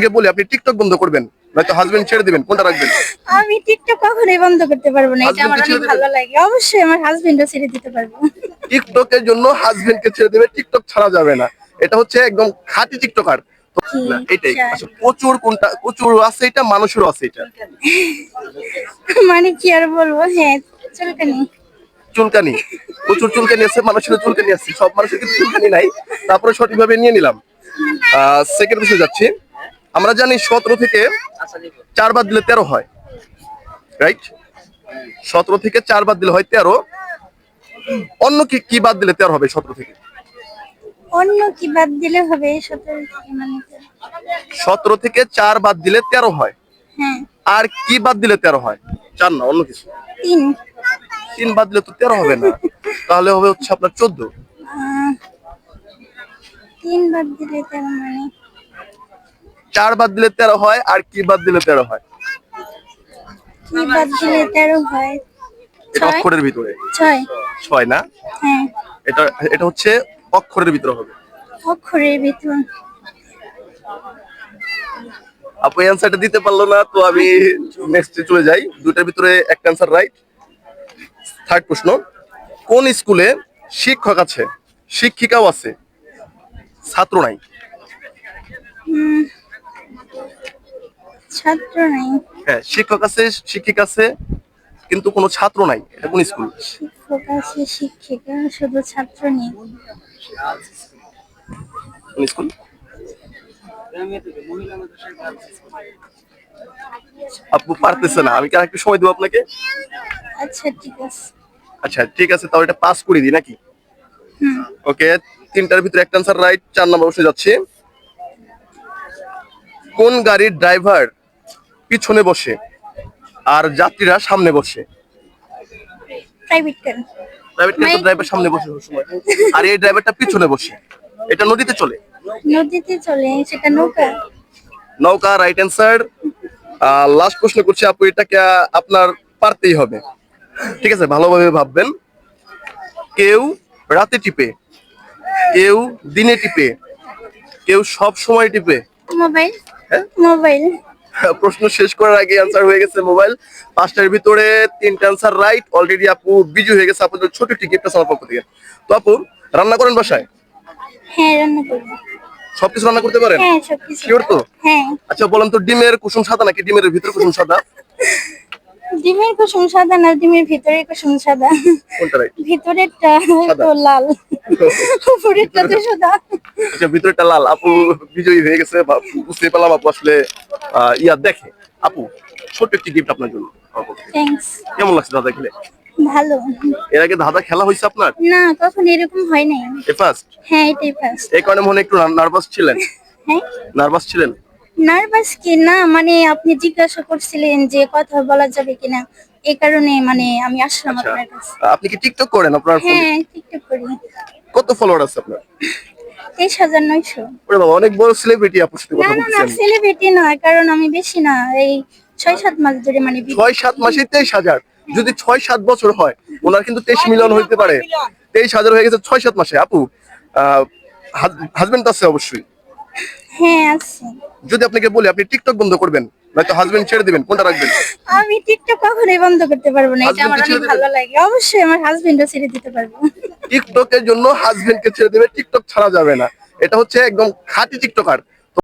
আপনাকে বলি আপনি টিকটক বন্ধ করবেন নয়তো হাজবেন্ড ছেড়ে দিবেন কোনটা রাখবেন? আমি টিকটক কখনোই বন্ধ করতে পারব না এটা আমার অনেক ভালো লাগে। অবশ্যই আমার হাজবেন্ডও ছেড়ে দিতে পারব। টিকটকের জন্য হাজবেন্ডকে ছেড়ে দেবে টিকটক ছাড়া যাবে না। এটা হচ্ছে একদম খাঁটি টিকটকার। এটাই আচ্ছা, প্রচুর কোনটা প্রচুর আছে এটা মানুষেরও আছে এটা। মানে কি আর বলব? হ্যাঁ চুলকানি। চুলকানি প্রচুর চুলকানি আছে মানুষের চুলকানি আছে সব মানুষের কিন্তু চুলকানি নাই। তারপরে সঠিকভাবে নিয়ে নিলাম। সেকেন্ড বিষয়ে যাচ্ছি। আমরা জানি সতেরো থেকে চার বাদ দিলে তেরো হয় রাইট সতেরো থেকে চার বাদ দিলে হয় তেরো। অন্য কি কি বাদ দিলে তেরো হবে সতেরো থেকে? অন্য কি বাদ দিলে হবে সতেরো থেকে মানে সতেরো থেকে চার বাদ দিলে তেরো হয়। হ্যাঁ। আর কি বাদ দিলে তেরো হয়? চার না অন্য কিছু। তিন। তিন বাদ দিলে তো তেরো হবে না। তাহলে হবে হচ্ছে আপনার চোদ্দ। তিন বাদ দিলে তেরো মানে চার বাদ দিলে তেরো হয় আর কি বাদ দিলে তেরো হয়? কি বাদ দিলে তেরো হয়? এটা অক্ষরের ভিতরে। ছয়। ছয় না? হ্যাঁ। এটা এটা হচ্ছে অক্ষরের ভিতরে হবে। অক্ষরের ভিতর। আপু অ্যান্সারটা দিতে পারল না তো আমি নেক্সট চলে যাই। দুটার ভিতরে একটা অ্যান্সার রাইট থার্ড প্রশ্ন কোন স্কুলে শিক্ষক আছে শিক্ষিকাও আছে ছাত্র নাই? উম, ছাত্র নাই। হ্যাঁ শিক্ষক আছে শিক্ষিক আছে কিন্তু কোনো ছাত্র নাই এটা কোন স্কুল? শিক্ষক আছে শিক্ষিকা শুধু ছাত্র নেই। কোন স্কুল? আপু পারতেছে না আমি কি আরেকটু সময় দেবো আপনাকে? আচ্ছা ঠিক আছে। আচ্ছা ঠিক আছে তাহলে এটা পাস করে দিই নাকি? ওকে তিনটার ভিতরে একটা আনসার রাইট চার নম্বর বসে যাচ্ছে। কোন গাড়ির ড্রাইভার পিছনে বসে আর যাত্রীরা সামনে বসে। Private car private car Right. Driver সামনে বসে সবসময় আর এই ড্রাইভারটা পিছনে বসে। এটা নদীতে চলে। নদীতে চলে সেটা নৌকা। নৌকা রাইট অ্যান্সার লাস্ট প্রশ্ন করছি আপু এটাকে আপনার পারতেই হবে। ঠিক আছে ভালোভাবে ভাববেন। কেউ রাতে টিপে কেউ দিনে টিপে কেউ সব সময় টিপে। মোবাইল। হ্যাঁ? মোবাইল। প্রশ্ন শেষ করার আগে অ্যান্সার হয়ে গেছে মোবাইল পাঁচটার ভিতরে তিনটা অ্যান্সার রাইট অলরেডি আপু বিজু হয়ে গেছে আপনাদের ছোট একটি গিফট আছে আমার পক্ষ থেকে তো আপু রান্না করেন বাসায়? হ্যাঁ রান্না করি সবকিছু রান্না করতে পারেন? হ্যাঁ সবকিছু। শিওর তো? হ্যাঁ। আচ্ছা বলেন তো ডিমের কুসুম সাদা নাকি ডিমের ভিতরে কুসুম সাদা? ডিমের কুসুম সাদা না ডিমের ভিতরে কুসুম সাদা? ভিতরেরটা তো লাল। উপরেরটা তো সাদা। আচ্ছা ভিতরেটা লাল। আপু বিজয়ী হয়ে গেছে বুঝতে পারলাম আপু আসলে ইয়া দেখে। আপু ছোট্ট একটি গিফট আপনার জন্য। থ্যাঙ্কস কেমন লাগছে দাদা খেলে? ভালো। এর আগে দাদা খেলা হয়েছে আপনার? না কখন এরকম হয় নাই। এ ফার্স্ট হ্যাঁ এটাই ফার্স্ট এই কারণে মনে একটু নার্ভাস ছিলেন। হ্যাঁ। নার্ভাস ছিলেন? নার্ভাস কি না মানে আপনি জিজ্ঞাসা করছিলেন যে কথা বলা যাবে কিনা? এই কারণে মানে আমি আসলাম আচ্ছা। আপনার কাছে। আপনি কি টিকটক করেন আপনার হ্যাঁ টিকটক করি। কত ফলোয়ার আছে আপনার? তেইশ হাজার নয়শো। ওরে বাবা অনেক বড় সেলিব্রিটি আপুর সাথে কথা না না সেলিব্রিটি নয় কারণ আমি বেশি না। এই ছয় সাত মাস ধরে মানে ছয় সাত মাসে তেইশ হাজার। যদি ছয় সাত বছর হয় ওনার কিন্তু তেইশ মিলিয়ন হইতে পারে। তেইশ হাজার হয়ে গেছে ছয় সাত মাসে। আপু হাজবেন্ড আছে অবশ্যই। হ্যাঁ আছে। যদি আপনাকে বলি আপনি টিকটক বন্ধ করবেন নয়তো হাজবেন্ড ছেড়ে দিবেন কোনটা রাখবেন? আমি টিকটক কখনোই বন্ধ করতে পারব না এটা আমার অনেক ভালো লাগে। অবশ্যই আমার হাজবেন্ডও ছেড়ে দিতে পারব। টিকটকের জন্য হাজবেন্ডকে ছেড়ে দেবে টিকটক ছাড়া যাবে না। এটা হচ্ছে একদম খাঁটি টিকটকার